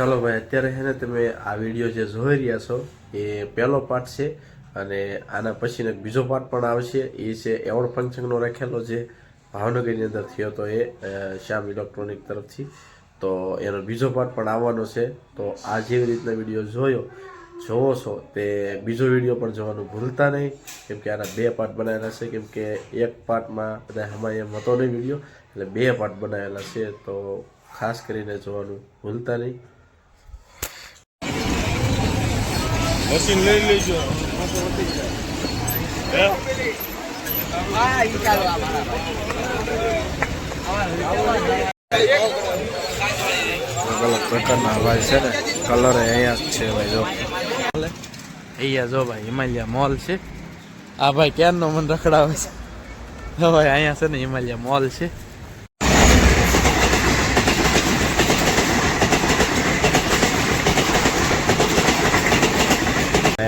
ચાલો ભાઈ, અત્યારે છે ને તમે આ વીડિયો જે જોઈ રહ્યા છો, એ પહેલો પાર્ટ છે અને આના પછીનો એક બીજો પાર્ટ પણ આવશે. એ છે એવોર્ડ ફંક્શનનો રાખેલો જે ભાવનગરની અંદર થયો હતો એ શ્યામ ઇલેક્ટ્રોનિક તરફથી. તો એનો બીજો પાર્ટ પણ આવવાનો છે. તો આ જેવી રીતના વીડિયો જોયો, જોવો છો તે બીજો વીડિયો પણ જોવાનું ભૂલતા નહીં. કેમ કે આના બે પાર્ટ બનાવેલા છે. કેમ કે એક પાર્ટમાં બધા હમણાં એમ હતો નહીં વીડિયો એટલે બે પાર્ટ બનાવેલા છે. તો ખાસ કરીને જોવાનું ભૂલતા નહીં. મશીન લઈ લેજો. અલગ અલગ પ્રકારના ભાઈ છે ને કલર અહીંયા જ છે ભાઈ, જો. અહીંયા જો ભાઈ, હિમાલયા મોલ છે. આ ભાઈ ક્યારનો મને રખડાવે છે? ભાઈ, અહીંયા છે ને હિમાલયા મોલ છે.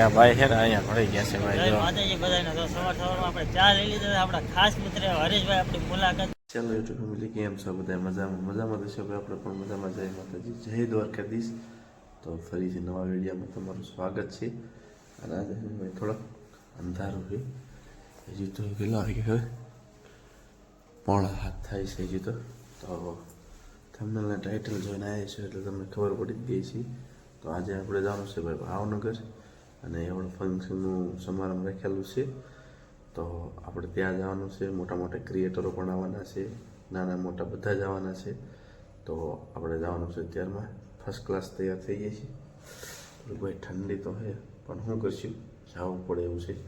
અહીંયા ભાઈ છે ને અહીંયા ભળી ગયા છે ભાઈ જો. માતાજી બધાને તો સવાર સવારમાં આપણે ચા લઈ લીધો આપણા ખાસ મિત્ર હરેશભાઈ આપણી મુલાકાત. ચાલો યુટ્યુબ ફેમિલી કેમ છો બધા? મજામાં? મજામાં થશે ભાઈ આપણે પણ મજામાં. જય માતાજી. જય દ્વારકાધીશ. તો ફરીથી નવા વિડીયોમાં તમારું સ્વાગત છે. અને આજે ભાઈ થોડોક અંધારું છે. હજી તો કેટલા વાગે હવે? પોણા હાથ થાય છે હજી તો. તો થંબનેલના ટાઇટલ જોઈને આવ્યા છે એટલે તમને ખબર પડી જ ગઈ છે. તો આજે આપણે જવાનું છે ભાઈ ભાવનગર. અને એવડે ફંક્શનનું સમારંભ રાખેલું છે. તો આપણે ત્યાં જવાનું છે મોટા મોટા ક્રિએટરો પણ આવવાના છે, નાના મોટા બધા જ આવવાના છે. તો આપણે જવાનું છે ત્યારમાં ફર્સ્ટ ક્લાસ તૈયાર થઈ જઈએ છીએ. ભાઈ ઠંડી તો છે પણ શું કરશું? જવું પડે એવું છે.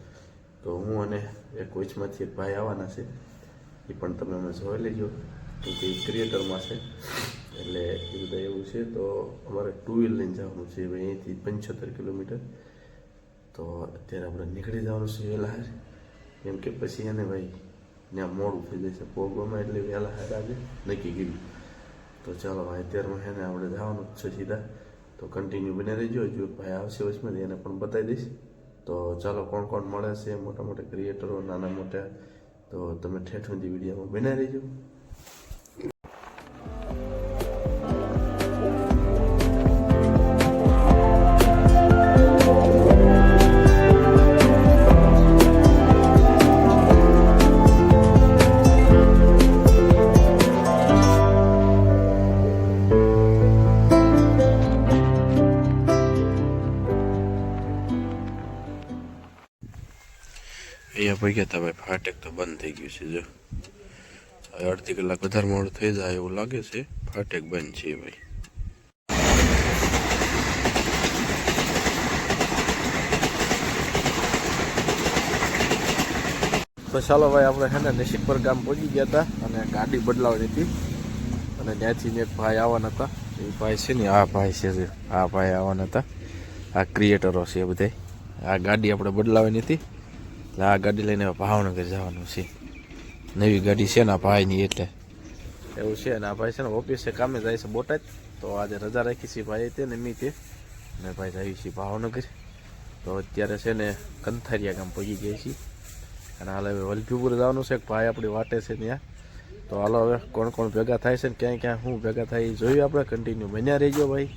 તો હું અને એક વચમાંથી એક ભાઈ આવવાના છે. એ પણ તમે અમે જોઈ લેજો. કે ક્રિએટરમાં છે. એટલે એ બધા એવું છે. તો અમારે ટુ વ્હીલ લઈને જવાનું છે. અહીંથી પંચોતેર કિલોમીટર. તો અત્યારે આપણે નીકળી જવાનું છે વહેલા કેમ કે પછી એને ભાઈ ત્યાં મોડું થઈ જશે પોગવામાં એટલે વહેલા હાર આજે નક્કી કીધું તો ચાલો ભાઈ, અત્યારમાં છે ને આપણે જવાનું જ છે સીધા. તો કન્ટિન્યુ બને રહેજો. જો ભાઈ આવશે વચમાં એને પણ બતાવી દઈશ. તો ચાલો, કોણ કોણ મળે છે? મોટા મોટા ક્રિએટરો નાના મોટા. તો તમે ઠેઠ સુધી વિડીયોમાં બને રહેજો. અહીંયા ભાઈ ગયા હતા ભાઈ ફાટક તો બંધ થઈ ગયું છે જો. હવે અડધી કલાક વધારે મોડું થઈ જાય એવું લાગે છે. ફાટક બંધ છે ભાઈ. તો ચાલો ભાઈ, આપણે હે ને નસીબપર ગામ પહોંચી ગયા હતા અને ગાડી બદલાવાની હતી. અને ત્યાંથી એક ભાઈ આવવાના હતા. એ ભાઈ છે ને, આ ભાઈ છે આ ભાઈ આવવાના હતા. આ ક્રિએટરો છે બધા આ ગાડી આપણે બદલાવાની હતી. એટલે આ ગાડી લઈને ભાવનગર જવાનું છે. નવી ગાડી છે ને આ ભાઈની એટલે. એવું છે ને આ ભાઈ છે ને ઓફિસે કામે જાય છે બોટાદ. તો આજે રજા રાખી છે ભાઈ તે ને મી તે. ને ભાઈ જાય છે ભાવનગર. તો અત્યારે છે ને કંથારિયા ગામ પહોંચી ગયા છીએ. અને હાલ હવે વલભીપુર જવાનું છે. ભાઈ આપણી વાટે છે ત્યાં. તો હાલો હવે કોણ કોણ ભેગા થાય છે ને ક્યાં ક્યાં શું ભેગા થાય જોયું આપણે. કન્ટિન્યુ બન્યા રહીજો ભાઈ.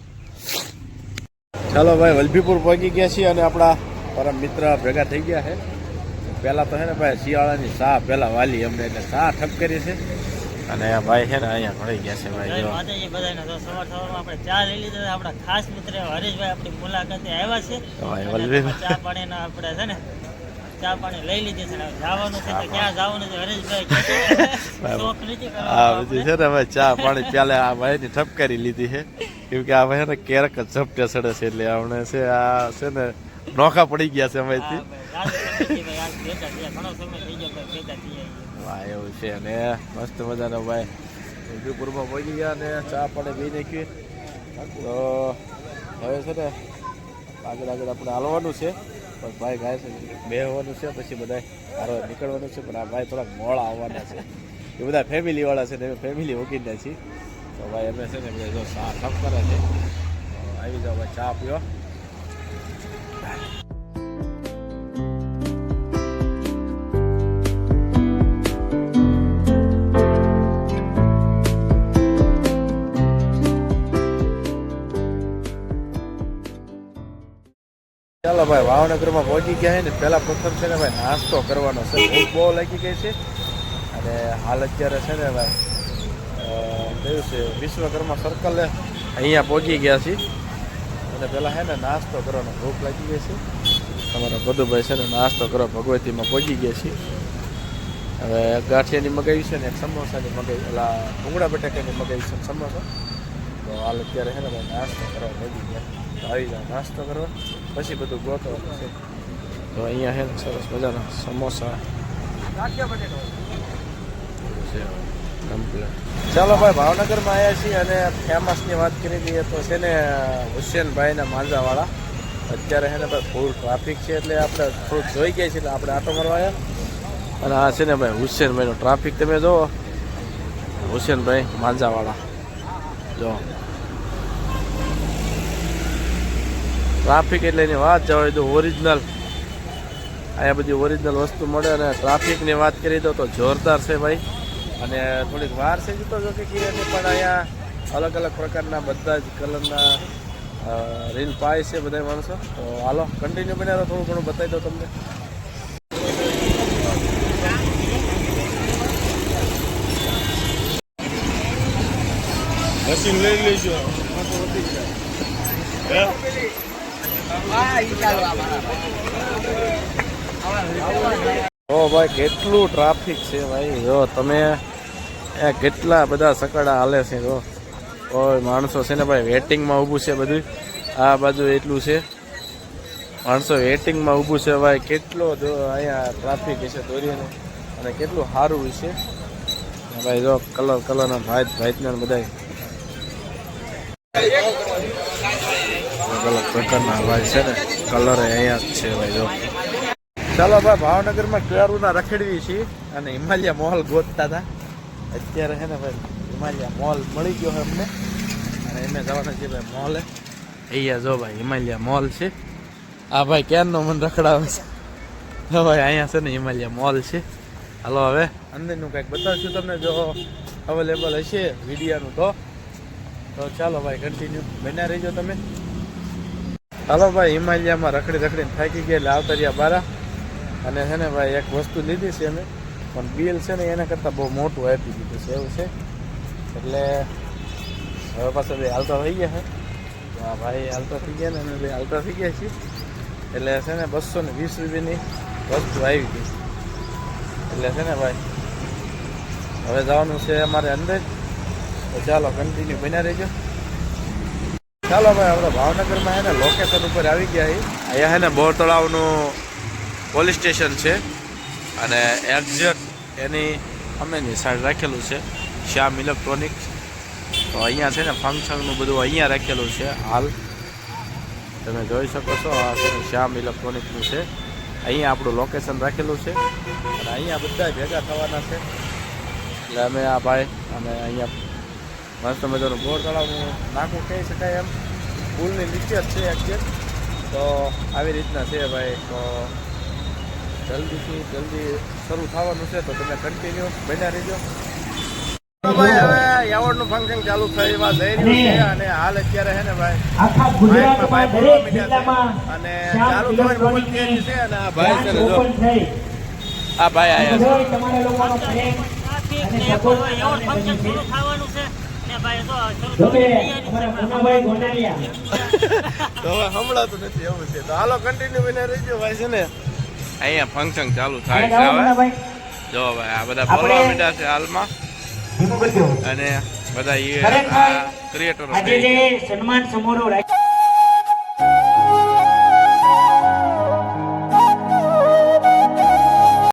ચાલો ભાઈ, વલભીપુર પહોંચી ગયા છીએ અને આપણા પરમ મિત્ર ભેગા થઈ ગયા છે. પહેલા તો છે ને ભાઈ શિયાળાની સા પહેલાં વાલી અમને એટલે સા ઠપ કરી છે. અને આ ભાઈ છે ને અહીંયા મળી ગયા છે ભાઈ માતાજી બધાને તો સવાર સવારમાં આપણે ચા લઈ લીધો આપણા ખાસ મિત્ર હરેશભાઈ આપણી મુલાકાતે આવ્યા છે. ભાઈ ચા પાણીના આપણે છે ને ચા પાણી લઈ લીધી છે જવાનું છે તો ક્યાં જવાનું છે? હરેશભાઈ. શોખ નથી બધી છે ને ભાઈ ચા પાણી પહેલા આ ભાઈની ઠપ કરી લીધી છે. કેમ કે આ ભાઈ ને ક્યારેક ઝપટે સડે છે એટલે આપણે છે આ છે ને નોખા પડી ગયા છે હા વાહ, એવું છે ને. મસ્ત મજાનો ભાઈ. ઉદયપુરમાં પહોંચી ગયા ને ચા પાણી પી નાખી. તો હવે છે ને આગળ આગળ આપણે હાલવાનું છે. પણ ભાઈ ગાય છે બે હોવાનું છે, પછી બધા હારો નીકળવાનું છે, પણ આ ભાઈ થોડાક મોડા આવવાના છે. એ બધા ફેમિલીવાળા છે ને, અમે ફેમિલી ઓકીના છીએ. તો ભાઈ અમે છે ને બધા જો ઠપ કરે છે. આવી જાઓ ભાઈ ચા પીઓ. ચાલો ભાઈ ભાવનગરમાં પહોંચી ગયા ને પહેલાં પ્રથમ છે ને ભાઈ નાસ્તો કરવાનો છે. બહુ લાગી ગઈ છે. અને હાલ અત્યારે છે ને ભાઈ કયું છે, વિશ્વકર્મા સર્કલે અહીંયા પહોંચી ગયા છીએ. અને પહેલાં છે ને નાસ્તો કરવાનો, ભૂખ લાગી ગઈ છે. તમારા બધુભાઈ છે ને નાસ્તો કરવા ભગવતીમાં પહોંચી ગયા છીએ. હવે ગાંઠિયાની મગાવી છે ને એક સમોસાની મગાવી ઓલા ભૂંગળા બટાકાની મગાવી છે સમોસા. તો હાલ અત્યારે છે ને ભાઈ નાસ્તો કરવા પહોંચી ગયા. આવી જાઓ, નાસ્તો કરવા. પછી બધું ગોઠવવાનું છે. તો અહીંયા છે ને સરસ મજાના સમોસા. ચાલો ભાઈ ભાવનગરમાં આવ્યા છીએ અને ફેમસની વાત કરી દઈએ તો છે ને હુસેનભાઈના માંજાવાળા અત્યારે છે ને ભાઈ ફૂલ ટ્રાફિક છે એટલે આપણે થોડુંક જોઈ ગયા છીએ એટલે આપણે આટો મારવા આવ્યા અને આ છે ને ભાઈ હુસેનભાઈનો ટ્રાફિક તમે જુઓ. હુસેનભાઈ માંજાવાળા જો. ટ્રાફિક એટલે એની વાત જવાય તો ઓરિજિનલ અહીંયા બધી ઓરિજિનલ વસ્તુ મળે અને ટ્રાફિકની વાત કરી દો તો જોરદાર છે ભાઈ. અને થોડીક વાર છે જતો જો કે કીધે પણ અહીંયા અલગ અલગ પ્રકારના બધા જ કલરના રીલ પાય છે બધા માણસો. તો હાલો કન્ટિન્યુ બનાવો થોડું ઘણું બતાવી દો તમને. મશીન લઈ લેજો. હે? ઓ ભાઈ, કેટલું ટ્રાફિક છે ભાઈ? જો, તમે કેટલા બધા સકડા હાલે છે, જો. કોઈ માણસો છે ને ભાઈ વેટિંગમાં ઊભું છે બધું આ બાજુ એટલું છે. માણસો વેટિંગમાં ઊભું છે ભાઈ, કેટલો જો અહીંયા ટ્રાફિક છે દોરીને અને કેટલું સારું છે. ભાઈ, જો કલર કલરના ભાઈ ભાઈના બધા પ્રકારના ભાઈ છે ને કલર અહીંયા જ છે ભાઈ, જો. ચાલો ભાઈ, ભાવનગરમાં કેળુના રખડવી છીએ અને હિમાલયા મોલ ગોતતા હતા. અત્યારે છે ને ભાઈ, હિમાલયા મોલ મળી ગયો અમને. અને એમને જવાના છે ભાઈ મોલે. અહીંયા જો ભાઈ, હિમાલયા મોલ છે. આ ભાઈ ક્યારનો મને રખડાવે છે? જો ભાઈ, અહીંયા છે ને હિમાલયા મોલ છે. હાલો હવે, અંદરનું કંઈક બતાવશું તમને, જો અવેલેબલ હશે વિડીયાનું તો. તો ચાલો ભાઈ કન્ટિન્યુ બન્યા રહીજો તમે. હાલો ભાઈ, હિમાલયામાં રખડી રખડીને થાકી ગયેલા આવતરિયા બારા. અને છે ને ભાઈ, એક વસ્તુ લીધી છે અમે પણ બિલ છે ને એના કરતાં બહુ મોટું આપી દીધું છે, એવું છે. એટલે હવે પાછા બે હાલતા થઈ ગયા છે. આ ભાઈ હાલતા થઈ ગયા ને, અમે બે હાલતા થઈ ગયા છીએ. એટલે છે ને બસો ને વીસ રૂપિયાની વસ્તુ આવી ગઈ. એટલે છે ને ભાઈ, હવે જવાનું છે અમારે અંદર. તો ચાલો કન્ટિન્યુ બન્યા રહેજો. ચાલો ભાઈ આપણે ભાવનગરમાં છે ને લોકેશન ઉપર આવી ગયા અહીંયા છે ને બોર તળાવનું પોલીસ સ્ટેશન છે. અને એક્ઝેક્ટ એની અમેની સાઈડ રાખેલું છે. શ્યામ ઇલેક્ટ્રોનિક્સ તો અહીંયા છે ને ફંક્શનનું બધું અહીંયા રાખેલું છે. હાલ તમે જોઈ શકો છો, આ શ્યામ ઇલેક્ટ્રોનિક્સનું છે. અહીંયા આપણું લોકેશન રાખેલું છે. અને અહીંયા બધા ભેગા થવાના છે. એટલે અમે આ ભાઈ અને અહીંયા મસ્ત મજાનું બોર તળાવ નાખું કહી શકાય એમ. પુલની નીચે જ છે એક્ઝેક્ટ તો આવી રીતના છે ભાઈ. તો જલ્દીથી જલ્દી શરૂ થવાનું છે તો તમે કન્ટિન્યુ બન્યા રહેજો. ભાઈ હવે એવોર્ડનું ફંક્શન ચાલુ થવા જઈ રહ્યું છે અને હાલ અત્યારે છે ને ભાઈ ભાઈ દરેક જિલ્લામાં અને ચાલુ થવાની બહુ જ છે અને આ ભાઈ છે જો આ ભાઈ આયા છે. ગોંડલિયા. તો નથી એવું છે. તો હાલો કન્ટિન્યુ બન્યા રહેજો ભાઈ છે ને. અહીંયા ફંક્શન ચાલુ થાય છે જો ભાઈ આ બધા બોલવા માંડ્યા છે હાલમાં. અને બધા ક્રિએટરો સન્માન સમારોહ